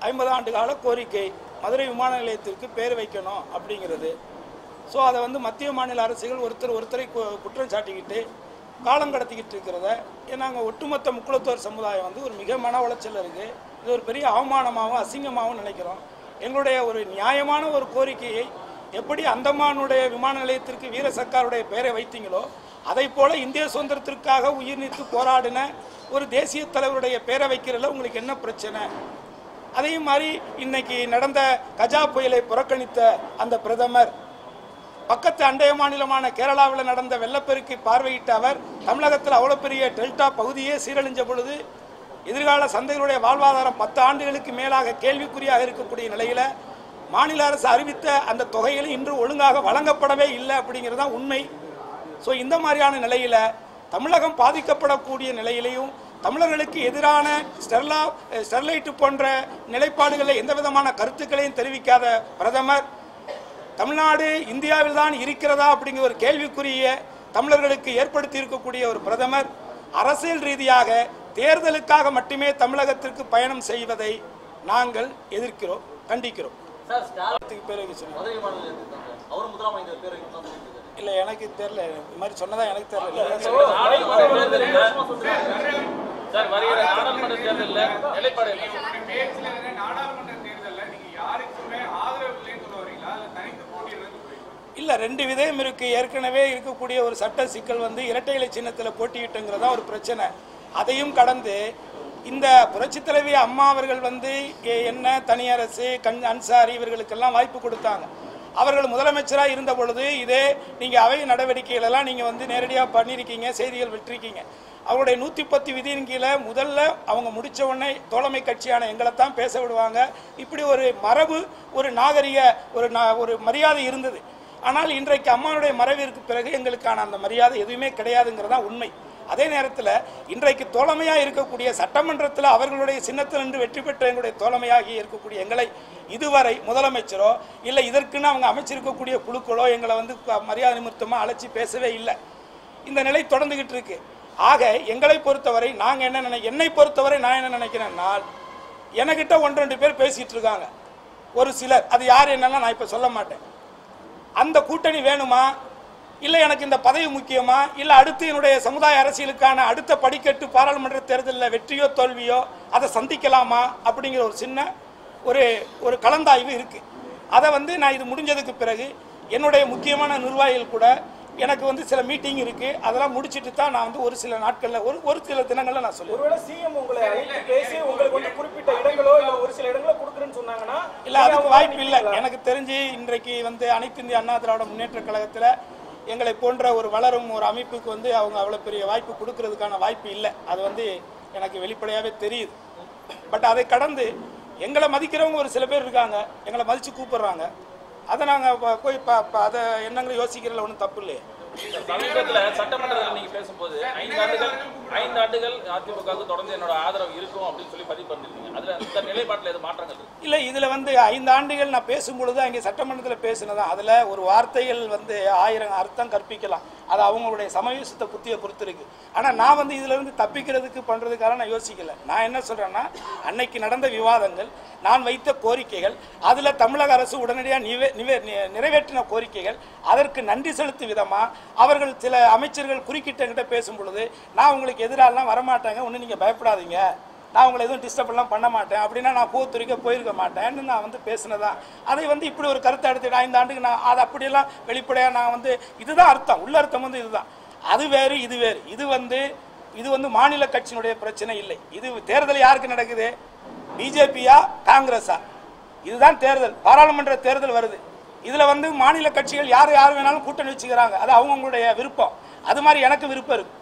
ஐம்பது ஆண்டு கால கோரிக்கை மதுரை விமான நிலையத்திற்கு பேர் வைக்கணும் அப்படிங்கிறது. ஸோ அதை வந்து மத்திய மாநில அரசுகள் ஒருத்தர் ஒருத்தரை கு- குற்றம் சாட்டிக்கிட்டு காலம் கடத்திக்கிட்டு இருக்கிறத நாங்கள் ஒட்டுமொத்த முக்குளத்தோர் சமுதாயம் வந்து ஒரு மிக மன உளைச்சல் இருக்குது இது ஒரு பெரிய அவமானமாகவும் அசிங்கமாகவும் நினைக்கிறோம். எங்களுடைய ஒரு நியாயமான ஒரு கோரிக்கையை எப்படி அந்தமானுடைய விமான நிலையத்திற்கு வீர சர்க்காருடைய பெயரை வைத்தீங்களோ அதை போல இந்திய சுதந்திரத்திற்காக உயிர் நீத்து போராடின ஒரு தேசிய தலைவருடைய பெயரை வைக்கிறதுல உங்களுக்கு என்ன பிரச்சனை? அதே மாதிரி இன்னைக்கு நடந்த கஜா புயலை புறக்கணித்த அந்த பிரதமர் பக்கத்து அண்டைய மாநிலமான கேரளாவில் நடந்த வெள்ளப்பெருக்கை பார்வையிட்ட அவர் தமிழகத்தில் அவ்வளோ பெரிய டெல்டா பகுதியே சீரழிஞ்ச பொழுது எதிர்கால சந்தைகளுடைய வாழ்வாதாரம் பத்து ஆண்டுகளுக்கு மேலாக கேள்விக்குறியாக இருக்கக்கூடிய நிலையில் மாநில அரசு அறிவித்த அந்த தொகைகள் இன்று ஒழுங்காக வழங்கப்படவே இல்லை அப்படிங்கிறது தான் உண்மை. ஸோ இந்த மாதிரியான நிலையில் தமிழகம் பாதிக்கப்படக்கூடிய நிலையிலையும் தமிழர்களுக்கு எதிரான ஸ்டெர்லா ஸ்டெர்லைட் போன்ற நிலைப்பாடுகளில் எந்த விதமான கருத்துக்களையும் தெரிவிக்காத பிரதமர். தமிழ்நாடு இந்தியாவில் தான் இருக்கிறதா அப்படிங்கிற ஒரு கேள்விக்குரிய தமிழர்களுக்கு ஏற்படுத்தி இருக்கக்கூடிய ஒரு பிரதமர். அரசியல் ரீதியாக தேர்தலுக்காக மட்டுமே தமிழகத்திற்கு பயணம் செய்வதை நாங்கள் எதிர்க்கிறோம் கண்டிக்கிறோம். சார் இல்லை எனக்கு தெரியல. இது மாதிரி சொன்னதா எனக்கு தெரியல. சார் வருகிற நாடாளுமன்ற தேர்தலில் நிலைப்பாடு என்ன? பேச்சுல வந்து நாடாளுமன்ற தேர்தல்ல நீங்க யாருக்குமே ஆதரவு இல்லைன்னு சொல்ல வரீங்களா? இல்ல தனித்து போட்டியிடுறது இல்லை ரெண்டு விதம் இருக்கு. ஏற்கனவே இருக்கக்கூடிய ஒரு சட்ட சிக்கல் வந்து இரட்டை இலை சின்னத்தில் போட்டியிட்டுங்கிறதா ஒரு பிரச்சனை. அதையும் கடந்து இந்த புரட்சித் தலைவி அம்மா அவர்கள் வந்து என்ன தனியரசு கண் அன்சாரி இவர்களுக்கெல்லாம் வாய்ப்பு கொடுத்தாங்க. அவர்கள் முதலமைச்சராக இருந்த பொழுது இதே நீங்கள் அவை நடவடிக்கைகள் எல்லாம் நீங்கள் வந்து நேரடியாக பண்ணியிருக்கீங்க செய்திகள் விட்டிருக்கீங்க. அவருடைய நூற்றி பத்து விதியின் கீழே முதல்ல அவங்க முடித்த உடனே தோழமை கட்சியான எங்களை தான் பேச விடுவாங்க. இப்படி ஒரு மரபு ஒரு நாகரிக ஒரு நா- ஒரு மரியாதை இருந்தது. ஆனால் இன்றைக்கு அம்மாவுடைய மறைவிற்கு பிறகு எங்களுக்கான அந்த மரியாதை எதுவுமே கிடையாதுங்கிறது தான் உண்மை. அதே நேரத்தில் இன்றைக்கு தோழமையாக இருக்கக்கூடிய சட்டமன்றத்தில் அவர்களுடைய சின்னத்தில் நின்று வெற்றி பெற்ற எங்களுடைய தோழமையாகி இருக்கக்கூடிய எங்களை இதுவரை முதலமைச்சரோ இல்லை இதற்குன்னு அவங்க அமைச்சிருக்கக்கூடிய குழுக்களோ எங்களை வந்து மரியாதை நிமித்தமாக அழைச்சி பேசவே இல்லை. இந்த நிலை தொடர்ந்துகிட்டு இருக்கு. ஆக எங்களை பொறுத்தவரை நாங்கள் என்ன நினை என்னை பொறுத்தவரை நான் என்ன நினைக்கிறேன்னால் என்கிட்ட ஒன்று ரெண்டு பேர் பேசிகிட்டு இருக்காங்க. ஒரு சிலர் அது யார் என்னன்னா நான் இப்போ சொல்ல மாட்டேன். அந்த கூட்டணி வேணுமா? இல்லை எனக்கு இந்த பதவி முக்கியமா? இல்லை அடுத்து என்னுடைய சமுதாய அரசியலுக்கான அடுத்த படிக்கட்டு பாராளுமன்ற தேர்தலில் வெற்றியோ தோல்வியோ அதை சந்திக்கலாமா அப்படிங்கிற ஒரு சின்ன ஒரு ஒரு கலந்தாய்வு இருக்கு. அதை வந்து நான் இது முடிஞ்சதுக்கு பிறகு என்னுடைய முக்கியமான நிர்வாகிகள் கூட எனக்கு வந்து சில மீட்டிங் இருக்கு. அதெல்லாம் முடிச்சிட்டு தான் நான் வந்து ஒரு சில நாட்களில் ஒரு ஒரு சில தினங்களில் நான் சொல்லுவேன். ஒருவேளை சிஎம் உங்களை பேசி உங்களுக்கு வந்து குறிப்பிட்ட இடங்களோ இல்ல ஒரு சில இடங்களோ கொடுக்குறேன்னு சொன்னாங்கன்னா இல்ல அதுக்கு வாய்ப்பு இல்லை. எனக்கு தெரிஞ்சு இன்றைக்கு வந்து அனைத்து இந்திய அண்ணா திராவிட முன்னேற்ற கழகத்தில் எங்களை போன்ற ஒரு வளரும் ஒரு அமைப்புக்கு வந்து அவங்க அவ்வளோ பெரிய வாய்ப்பு கொடுக்கறதுக்கான வாய்ப்பு இல்லை. அது வந்து எனக்கு வெளிப்படையாகவே தெரியுது. பட் அதை கடந்து எங்களை மதிக்கிறவங்க ஒரு சில பேர் இருக்காங்க. எங்களை மதித்து கூப்பிடுறாங்க. அதை நாங்கள் போய் ப- அதை எண்ணங்களை யோசிக்கிறதுல ஒன்றும் தப்பு இல்லையே. சமீபத்தில் சட்டமன்றத்தில் நீங்க பேசும்போது ஐந்து ஆண்டுகள் ஐந்து ஆண்டுகள் அதிமுகவுக்கு தொடர்ந்து என்னோட ஆதரவு இருக்கும் அப்படின்னு சொல்லி பதிவு பண்ணிருக்கீங்க அதுல இந்த நிலைப்பாட்டில் எது மாற்றங்கள் இல்லை இதில் வந்து ஐந்து ஆண்டுகள் நான் பேசும்பொழுது அங்கே சட்டமன்றத்தில் பேசினதா அதில் ஒரு வார்த்தைகள் வந்து ஆயிரம் அர்த்தம் கற்பிக்கலாம். அது அவங்களுடைய சமயோசித்த புத்தியை பொறுத்து இருக்கு ஆனால் நான் வந்து இதுல இருந்து தப்பிக்கிறதுக்கு பண்ணுறதுக்காக நான் யோசிக்கல. நான் என்ன சொல்கிறேன்னா அன்னைக்கு நடந்த விவாதங்கள் நான் வைத்த கோரிக்கைகள் அதில் தமிழக அரசு உடனடியாக நிவே நிவே நிறைவேற்றின கோரிக்கைகள் அதற்கு நன்றி செலுத்தும் விதமாக அவர்கள் சில அமைச்சர்கள் குறுக்கிட்டங்கிட்ட பேசும் பொழுது நான் உங்களுக்கு எதிராலாம் வரமாட்டேங்க ஒன்றும் நீங்கள் பயப்படாதீங்க. நான் உங்களை எதுவும் டிஸ்டர்ப்லாம் பண்ண மாட்டேன். அப்படின்னா நான் பூத்துரிக்க போயிருக்க மாட்டேன்னு நான் வந்து பேசினதான் அதை வந்து இப்படி ஒரு கருத்தை எடுத்துட்டு ஐந்து ஆண்டுக்கு நான் அது அப்படியெல்லாம் வெளிப்படையாக நான் வந்து இதுதான் அர்த்தம். உள்ள அர்த்தம் வந்து இதுதான். அது வேறு இது வேறு. இது வந்து இது வந்து மாநில கட்சியினுடைய பிரச்சனை இல்லை. இது தேர்தல் யாருக்கு நடக்குது? பிஜேபியா காங்கிரஸா? இதுதான் தேர்தல். பாராளுமன்ற தேர்தல் வருது. இதில் வந்து மாநில கட்சிகள் யார் யார் வேணாலும் கூட்டணி வச்சுக்கிறாங்க. அது அவங்கவுங்களுடைய விருப்பம். அது மாதிரி எனக்கு விருப்பம் இருக்கு.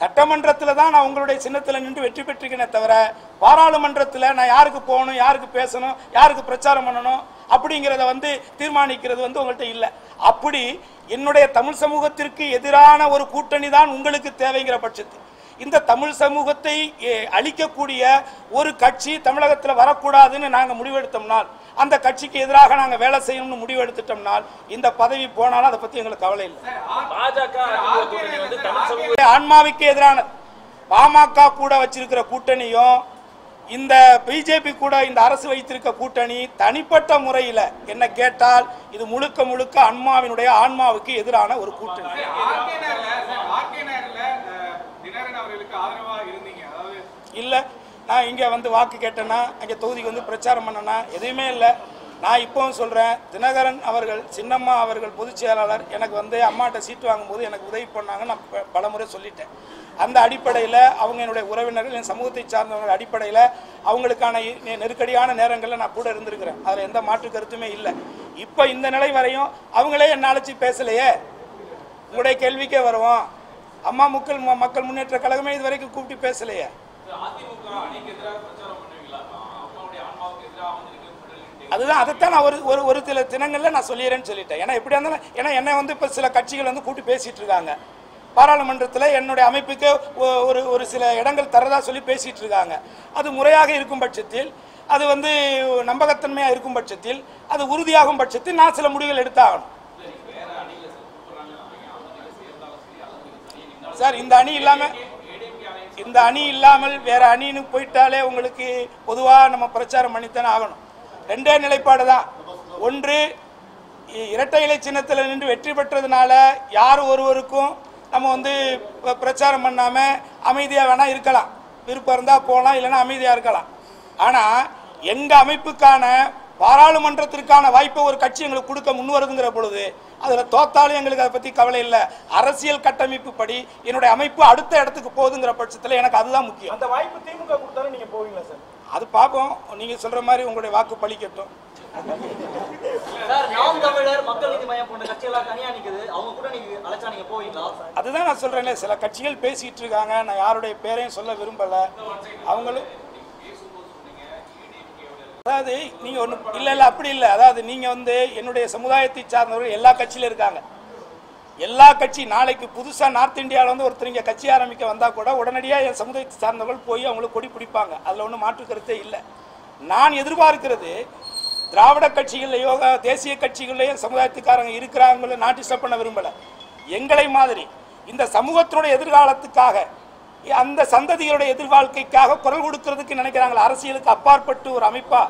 சட்டமன்றத்தில் தான் நான் உங்களுடைய சின்னத்தில் நின்று வெற்றி பெற்றிருக்கேனே தவிர பாராளுமன்றத்தில் நான் யாருக்கு போகணும் யாருக்கு பேசணும் யாருக்கு பிரச்சாரம் பண்ணணும் அப்படிங்கிறத வந்து தீர்மானிக்கிறது வந்து உங்கள்கிட்ட இல்லை. அப்படி என்னுடைய தமிழ் சமூகத்திற்கு எதிரான ஒரு கூட்டணி தான் உங்களுக்கு தேவைங்கிற பட்சத்தில் இந்த தமிழ் சமூகத்தை அழிக்கக்கூடிய ஒரு கட்சி தமிழகத்தில் வரக்கூடாதுன்னு நாங்கள் முடிவெடுத்தோம்னால் அந்த கட்சிக்கு எதிராக நாங்கள் வேலை செய்யணும்னு முடிவெடுத்துட்டோம்னால் இந்த பதவி போனாலும் அதை பற்றி எங்களுக்கு கவலை இல்லை. ஆன்மாவுக்கு எதிரானது பாமக கூட வச்சிருக்கிற கூட்டணியும் இந்த பிஜேபி கூட இந்த அரசு வைத்திருக்க கூட்டணி தனிப்பட்ட முறையில் என்ன கேட்டால் இது முழுக்க முழுக்க அன்மாவினுடைய ஆன்மாவுக்கு எதிரான ஒரு கூட்டணி. இல்லை நான் இங்கே வந்து வாக்கு கேட்டேன்னா அங்கே தொகுதிக்கு வந்து பிரச்சாரம் பண்ணேன்னா எதுவுமே இல்லை. நான் இப்போவும் சொல்கிறேன் தினகரன் அவர்கள் சின்னம்மா அவர்கள் பொதுச் செயலாளர் எனக்கு வந்து அம்மாட்ட சீட்டு வாங்கும்போது எனக்கு உதவி பண்ணாங்க நான் ப- பலமுறை சொல்லிட்டேன். அந்த அடிப்படையில் அவங்க என்னுடைய உறவினர்கள் என் சமூகத்தை சார்ந்தவர்கள் அடிப்படையில் அவங்களுக்கான நெருக்கடியான நேரங்களில் நான் கூட இருந்திருக்கிறேன். அதில் எந்த மாற்று கருத்துமே இல்லை. இப்போ இந்த நிலை வரையும் அவங்களே என்ன அழைச்சி பேசலையே. உங்களுடைய கேள்விக்கே வருவோம். அம்மா மக்கள் மக்கள் முன்னேற்ற கழகமே இது வரைக்கும் கூப்பிட்டு பேசலையே. அதுதான் அதைத்தான் நான் ஒரு ஒரு ஒரு சில தினங்களில் நான் சொல்லிடுறேன்னு சொல்லிட்டேன். ஏன்னா எப்படியா இருந்தாலும் ஏன்னா என்னை வந்து இப்போ சில கட்சிகள் வந்து கூப்பிட்டு பேசிட்டு இருக்காங்க. பாராளுமன்றத்தில் என்னுடைய அமைப்புக்கு ஒரு ஒரு சில இடங்கள் தரதா சொல்லி பேசிட்டு இருக்காங்க. அது முறையாக இருக்கும் பட்சத்தில் அது வந்து நம்பகத்தன்மையாக இருக்கும் பட்சத்தில் அது உறுதியாகும் பட்சத்தில் நான் சில முடிவுகள் எடுத்தாகணும். சார் இந்த அணி இல்லாம இந்த அணி இல்லாமல் வேற அணின்னு போயிட்டாலே உங்களுக்கு பொதுவா நம்ம பிரச்சாரம் பண்ணித்தானே ஆகணும். ரெண்டே நிலைப்பாடு தான். ஒன்று இ- இரட்டை இலை சின்னத்தில் நின்று வெற்றி பெற்றதுனால யார் ஒருவருக்கும் நம்ம வந்து ப- பிரச்சாரம் பண்ணாமல் அமைதியாக வேணால் இருக்கலாம். விருப்பம் இருந்தால் போகலாம் இல்லைன்னா அமைதியாக இருக்கலாம். ஆனால் எங்கள் அமைப்புக்கான பாராளுமன்றத்திற்கான வாய்ப்பை ஒரு கட்சி எங்களுக்கு கொடுக்க முன் வருதுங்கிற பொழுது அதில் தோத்தாலும் எங்களுக்கு அதை பற்றி கவலை இல்லை. அரசியல் கட்டமைப்பு படி என்னுடைய அமைப்பு அடுத்த இடத்துக்கு போகுதுங்கிற பட்சத்தில் எனக்கு அதுதான் முக்கியம். அந்த வாய்ப்பு திமுக கொடுத்தாலும் நீங்க போவீங்களா சார்? அது பார்ப்போம் நீங்கள் சொல்கிற மாதிரி உங்களுடைய வாக்கு பலிக்கட்டும் சார் நாம் தமிழர் மக்கள் நீதி மையம் போன்ற கட்சியெல்லாம் தனியா நிக்குது. அவங்க கூட நீங்க அழைச்சா நீங்க போவீங்களா? அதுதான் நான் சொல்கிறேனே சில கட்சிகள் பேசிகிட்டு இருக்காங்க. நான் யாருடைய பேரையும் சொல்ல விரும்பலை. அவங்களும் அதாவது நீங்கள் ஒன்று இல்லை இல்லை அப்படி இல்லை. அதாவது நீங்கள் வந்து என்னுடைய சமுதாயத்தை சார்ந்தவர்கள் எல்லா கட்சியிலும் இருக்காங்க. எல்லா கட்சி நாளைக்கு புதுசாக நார்த் இந்தியாவில் வந்து ஒருத்தர் இங்கே கட்சி ஆரம்பிக்க வந்தால் கூட உடனடியாக என் சமுதாயத்தை சார்ந்தவர்கள் போய் அவங்களுக்கு கொடி பிடிப்பாங்க. அதில் ஒன்றும் மாற்று கருத்தே இல்லை. நான் எதிர்பார்க்கிறது திராவிட கட்சிகள்லையோ தேசிய கட்சிகள்லையும் சமுதாயத்துக்காரங்க இருக்கிறாங்களோ நான் டிஸ்டர்ப் பண்ண விரும்பலை. எங்களை மாதிரி இந்த சமூகத்தினுடைய எதிர்காலத்துக்காக அந்த சந்ததிகளுடைய எதிர்வாழ்க்கைக்காக குரல் கொடுக்கறதுக்கு நினைக்கிறாங்களே அரசியலுக்கு அப்பாற்பட்டு ஒரு அமைப்பா?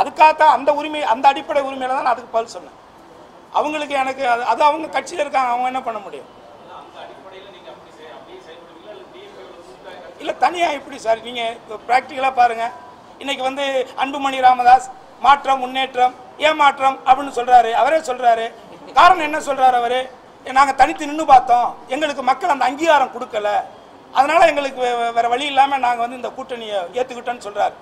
அதுக்காகத்தான் அந்த உரிமை அந்த அடிப்படை உரிமையில தான் நான் அதுக்கு பதில் சொன்னேன். அவங்களுக்கு எனக்கு அது அது அவங்க கட்சியில் இருக்காங்க அவங்க என்ன பண்ண முடியும்? இல்லை தனியாக எப்படி சார்? நீங்கள் ப்ராக்டிக்கலாக பாருங்கள் இன்னைக்கு வந்து அன்புமணி ராமதாஸ் மாற்றம் முன்னேற்றம் ஏமாற்றம் அப்படின்னு சொல்கிறாரு அவரே சொல்கிறாரு காரணம் என்ன சொல்கிறாரு அவர்? நாங்கள் தனித்து நின்று பார்த்தோம். எங்களுக்கு மக்கள் அந்த அங்கீகாரம் கொடுக்கல. அதனால எங்களுக்கு வே- வேற வழி இல்லாமல் நாங்கள் வந்து இந்த கூட்டணியை ஏற்றுக்கிட்டோன்னு சொல்கிறாரு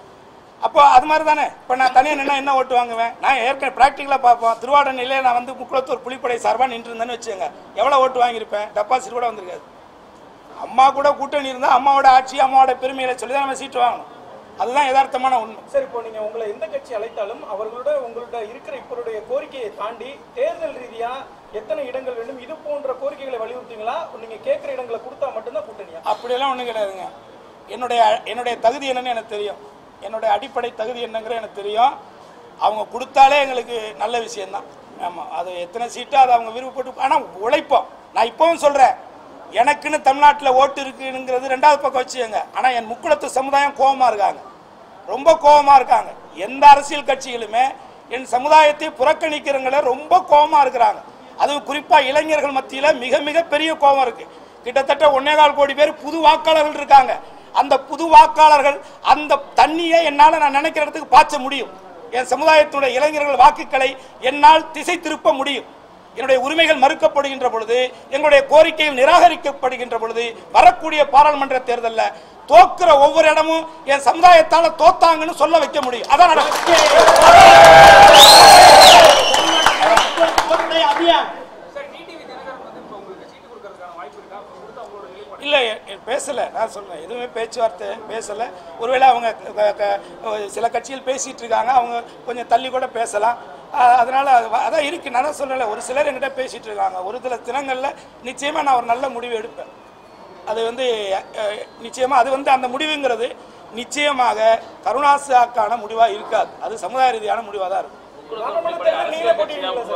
அப்போ அது மாதிரி தானே இப்போ நான் தனியாக நின்னா என்ன ஓட்டு வாங்குவேன்? நான் ஏற்கனவே ப்ராக்டிக்கலாக பார்ப்போம் திருவாடனையிலே நான் வந்து முக்குளத்தூர் புலிப்படை சார்பாக நின்று இருந்தேன்னு வச்சுக்கோங்க. எவ்வளோ ஓட்டு வாங்கியிருப்பேன்? டெபாசிட் கூட வந்திருக்காது. அம்மா கூட கூட்டணி இருந்தால் அம்மாவோட ஆட்சி அம்மாவோட பெருமையில சொல்லி தான் நம்ம சீட்டு வாங்கணும். அதுதான் யதார்த்தமான உண்மை. சார் இப்போ நீங்கள் உங்களை எந்த கட்சி அழைத்தாலும் அவர்களோட உங்களோட இருக்கிற இப்போருடைய கோரிக்கையை தாண்டி தேர்தல் ரீதியாக எத்தனை இடங்கள் வேண்டும்? இது போன்ற கோரிக்கைகளை வலியுறுத்திங்களா நீங்க கேட்குற இடங்களை கொடுத்தா மட்டும்தான் கூட்டணியா? அப்படியெல்லாம் ஒன்றும் கிடையாதுங்க. என்னுடைய என்னுடைய தகுதி என்னன்னு எனக்கு தெரியும். என்னுடைய அடிப்படை தகுதி என்னங்கிற எனக்கு தெரியும். அவங்க கொடுத்தாலே எங்களுக்கு நல்ல விஷயம்தான். ஆமாம் அது எத்தனை சீட்டோ அதை அவங்க விருப்பப்பட்டு ஆனால் உழைப்போம். நான் இப்போவும் சொல்கிறேன் எனக்குன்னு தமிழ்நாட்டில் ஓட்டு இருக்குங்கிறது ரெண்டாவது பக்கம் வச்சுக்கோங்க. ஆனால் என் முக்குளத்து சமுதாயம் கோபமாக இருக்காங்க. ரொம்ப கோபமாக இருக்காங்க. எந்த அரசியல் கட்சிகளுமே என் சமுதாயத்தை புறக்கணிக்கிறவங்கள ரொம்ப கோபமாக இருக்கிறாங்க. அதுவும் குறிப்பாக இளைஞர்கள் மத்தியில் மிக மிக பெரிய கோபம் இருக்கு. கிட்டத்தட்ட ஒன்னேகால் கோடி பேர் புது வாக்காளர்கள் இருக்காங்க. அந்த புது வாக்காளர்கள் அந்த தண்ணியை என்னால் நான் நினைக்கிற இடத்துக்கு பாய்ச்ச முடியும். என் சமுதாயத்துடைய இளைஞர்கள் வாக்குகளை என்னால் திசை திருப்ப முடியும். என்னுடைய உரிமைகள் மறுக்கப்படுகின்ற பொழுது எங்களுடைய கோரிக்கைகள் நிராகரிக்கப்படுகின்ற பொழுது வரக்கூடிய பாராளுமன்ற தேர்தலில் தோக்குற ஒவ்வொரு இடமும் என் சமுதாயத்தால் தோத்தாங்கன்னு சொல்ல வைக்க முடியும். அதான் நடக்கும் சார் டிடிவி தினகரன் வந்து இப்போ உங்களுக்கு சீட்டு கொடுக்கறதுக்கான வாய்ப்பு இருக்கா கொடுத்து அவங்களோட இல்லை பேசலை. நான் சொல்றேன் எதுவுமே பேச்சுவார்த்தை பேசலை. ஒருவேளை அவங்க சில கட்சிகள் பேசிட்டு இருக்காங்க. அவங்க கொஞ்சம் தள்ளி கூட பேசலாம். அதனால அதான் இருக்கு. நான் சொல்லலை. ஒரு சிலர் என்கிட்ட பேசிட்டு இருக்காங்க. ஒரு சில தினங்களில் நிச்சயமா நான் ஒரு நல்ல முடிவு எடுப்பேன். அது வந்து அஹ், நிச்சயமா அது வந்து அந்த முடிவுங்கிறது நிச்சயமாக கருணாசாக்கான முடிவாக இருக்காது. அது சமுதாய ரீதியான முடிவாக தான் இருக்கும். இருக்கு?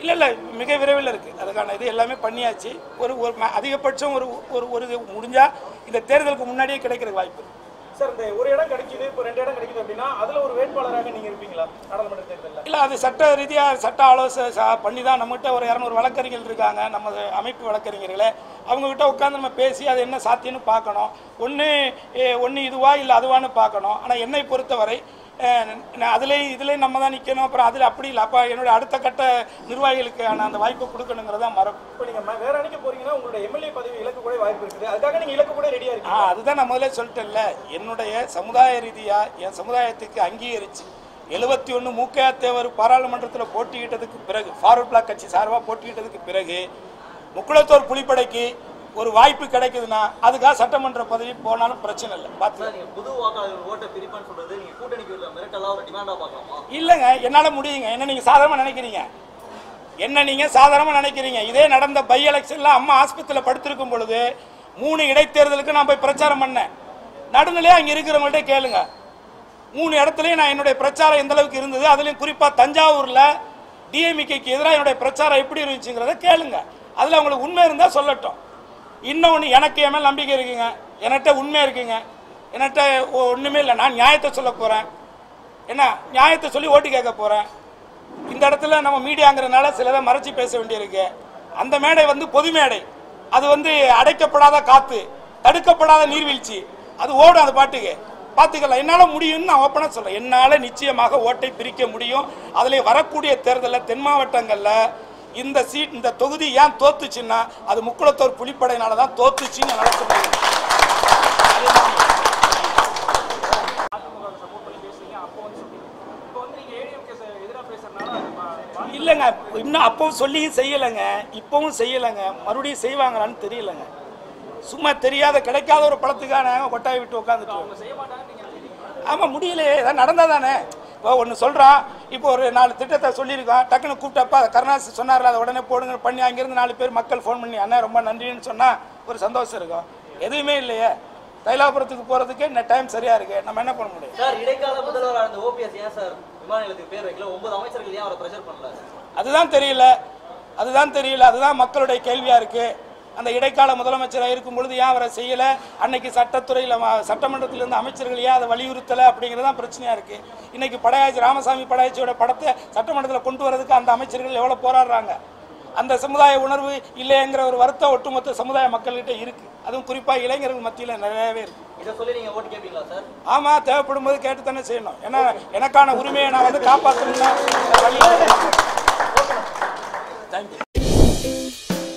இல்லை இல்லை மிக விரைவில் இருக்குது அதுக்கான இது எல்லாமே பண்ணியாச்சு. ஒரு ஒரு ம- அதிகபட்சம் ஒரு ஒரு ஒரு இது முடிஞ்சால் இந்த தேர்தலுக்கு முன்னாடியே கிடைக்கிறதுக்கு வாய்ப்பு இருக்கு. சார் இந்த ஒரு இடம் கிடைக்குது இப்போ ரெண்டு இடம் கிடைக்குது அப்படின்னா அதுல ஒரு வேட்பாளராக நீங்க இருப்பீங்களா? நாடாளுமன்ற தேர்தலில்? இல்லை அது சட்ட ரீதியாக சட்ட ஆலோசனை பண்ணி தான் நம்மகிட்ட ஒரு இரநூறு வழக்கறிஞர்கள் இருக்காங்க நம்ம அமைப்பு வழக்கறிஞர்களே. அவங்ககிட்ட உட்காந்து நம்ம பேசி அது என்ன சாத்தியம்னு பார்க்கணும். ஒன்று ஒன்று இதுவா இல்லை அதுவான்னு பார்க்கணும். ஆனால் என்னை பொறுத்தவரை அதுலேயும் இதுலேயும் நம்ம தான் நிற்கணும் அப்புறம் அதில் அப்படி இல்லை. அப்போ என்னுடைய அடுத்த கட்ட நிர்வாகிகளுக்கான அந்த வாய்ப்பை கொடுக்கணுங்கிறது மரபு இப்போ நீங்க ம- வேற அணிக்கு போறீங்கன்னா உங்களோட எம்எல்ஏ பதவி இழக்க கூட வாய்ப்பு இருக்குது. அதுக்காக நீங்க இழக்க கூட ரெடியா ஆ இருக்கீங்க. அதுதான் நான் முதல்ல சொல்லிட்டேன்ல. என்னுடைய சமுதாய ரீதியாக என் சமுதாயத்துக்கு அங்கீகரிச்சு எழுபத்தி ஒன்று மூக்கையா தேவர் பாராளுமன்றத்தில் போட்டியிட்டதுக்கு பிறகு ஃபார்வர்ட் பிளாக் கட்சி சார்பாக போட்டியிட்டதுக்கு பிறகு முக்குளத்தோர் புலிப்படைக்கு ஒரு வாய்ப்பு கிடைக்குதுன்னா அதுக்காக சட்டமன்ற பதவி போனாலும் பிரச்சனை இல்லை. பார்த்து புது ஓட்டை பிரிப்பேன்னு சொல்றது நீங்க கூட்டணிக்கு இல்லைங்க என்னால் முடியுங்க. என்ன நீங்கள் சாதாரணமாக நினைக்கிறீங்க? என்ன நீங்கள் சாதாரணமாக நினைக்கிறீங்க? இதே நடந்த பை எலெக்ஷனில் அம்மா ஆஸ்பத்திரியில் படுத்திருக்கும் பொழுது மூணு இடைத்தேர்தலுக்கு நான் போய் பிரச்சாரம் பண்ணேன். நடுநிலையாக அங்கே இருக்கிறவங்கள்ட்ட கேளுங்க. மூணு இடத்துலையும் நான் என்னுடைய பிரச்சாரம் எந்த அளவுக்கு இருந்தது அதுலேயும் குறிப்பாக தஞ்சாவூரில் டிஎம்கேக்கு எதிராக என்னுடைய பிரச்சாரம் எப்படி இருந்துச்சுங்கிறத கேளுங்க. அதில் அவங்களுக்கு உண்மை இருந்தால் சொல்லட்டும். இன்னொன்று எனக்கு என் மேல் நம்பிக்கை இருக்குங்க. என்கிட்ட உண்மை இருக்குங்க. என்கிட்ட ஒன்றுமே இல்லை. நான் நியாயத்தை சொல்ல போகிறேன் என்ன? நியாயத்தை சொல்லி ஓட்டு கேட்க போகிறேன் இந்த இடத்துல நம்ம மீடியாங்கிறனால சிலதை மறைச்சி பேச வேண்டியிருக்கு. அந்த மேடை வந்து பொது மேடை. அது வந்து அடைக்கப்படாத காற்று தடுக்கப்படாத நீர்வீழ்ச்சி. அது ஓடும் அது பாட்டுக்கு. பார்த்துக்கலாம். என்னால் முடியும்னு நான் ஓப்பனாக சொல்கிறேன் என்னால் நிச்சயமாக ஓட்டை பிரிக்க முடியும். அதில் வரக்கூடிய தேர்தலில் தென் மாவட்டங்களில் இந்த சீட் இந்த தொகுதி ஏன் தோத்துச்சுன்னா அது முக்குளத்தோர் புலிப்படையினால தான் தோத்துச்சுன்னு என்னால் முடியும். இல்லைங்க இன்னும் அப்பவும் சொல்லியும் செய்யலைங்க இப்பவும் செய்யலைங்க மறுபடியும் செய்வாங்களான்னு தெரியலங்க. சும்மா தெரியாத கிடைக்காத ஒரு பழத்துக்கான கொட்டாய் விட்டு உட்காந்துட்டு ஆமாம் முடியலையே ஏதாவது நடந்தால் தானே இப்போ ஒன்று சொல்கிறான் இப்போ ஒரு நாலு திட்டத்தை சொல்லியிருக்கோம் டக்குன்னு கூப்பிட்டப்ப அதை கருணாநிதி சொன்னார்ல அதை உடனே போடுங்க பண்ணி அங்கேருந்து நாலு பேர் மக்கள் ஃபோன் பண்ணி அண்ணா ரொம்ப நன்றின்னு சொன்னால் ஒரு சந்தோஷம் இருக்கும். எதுவுமே இல்லையே. தைலாபுரத்துக்கு போகிறதுக்கு இந்த டைம் சரியாக இருக்கு. நம்ம என்ன பண்ண முடியும்? சார் இடைக்கால முதல்வராக இருந்த ஓபிஎஸ் ஏன் சார் விமான நிலையத்துக்கு பேர் வைக்கல? ஒன்பது அமைச்சர்கள் ஏன் அவரை ப்ரெஷர் பண்ணல? அதுதான் தெரியல. அதுதான் தெரியல. அதுதான் மக்களுடைய கேள்வியா இருக்கு. அந்த இடைக்கால முதலமைச்சராக இருக்கும் பொழுது ஏன் அவரை செய்யல? அன்னைக்கு சட்டத்துறையில் ம- சட்டமன்றத்தில் இருந்த அமைச்சர்கள் ஏன் அதை வலியுறுத்தலை அப்படிங்கிறது தான் பிரச்சனையா இருக்கு. இன்னைக்கு படையாச்சி ராமசாமி படையாச்சியோட படத்தை சட்டமன்றத்தில் கொண்டு வரதுக்கு அந்த அமைச்சர்கள் எவ்வளோ போராடுறாங்க? அந்த சமுதாய உணர்வு இல்லைங்கிற ஒரு வருத்தம் ஒட்டுமொத்த சமுதாய மக்கள்கிட்ட இருக்கு. அதுவும் குறிப்பாக இளைஞர்கள் மத்தியில் நிறையவே இருக்கு. இதை சொல்லி நீங்க ஓட்டு கேட்பீங்களா சார்? ஆமா தேவைப்படும் போது கேட்டு தானே செய்யணும். ஏன்னா எனக்கான உரிமையை நான் வந்து காப்பாற்றணும்னா தேங்க்யூ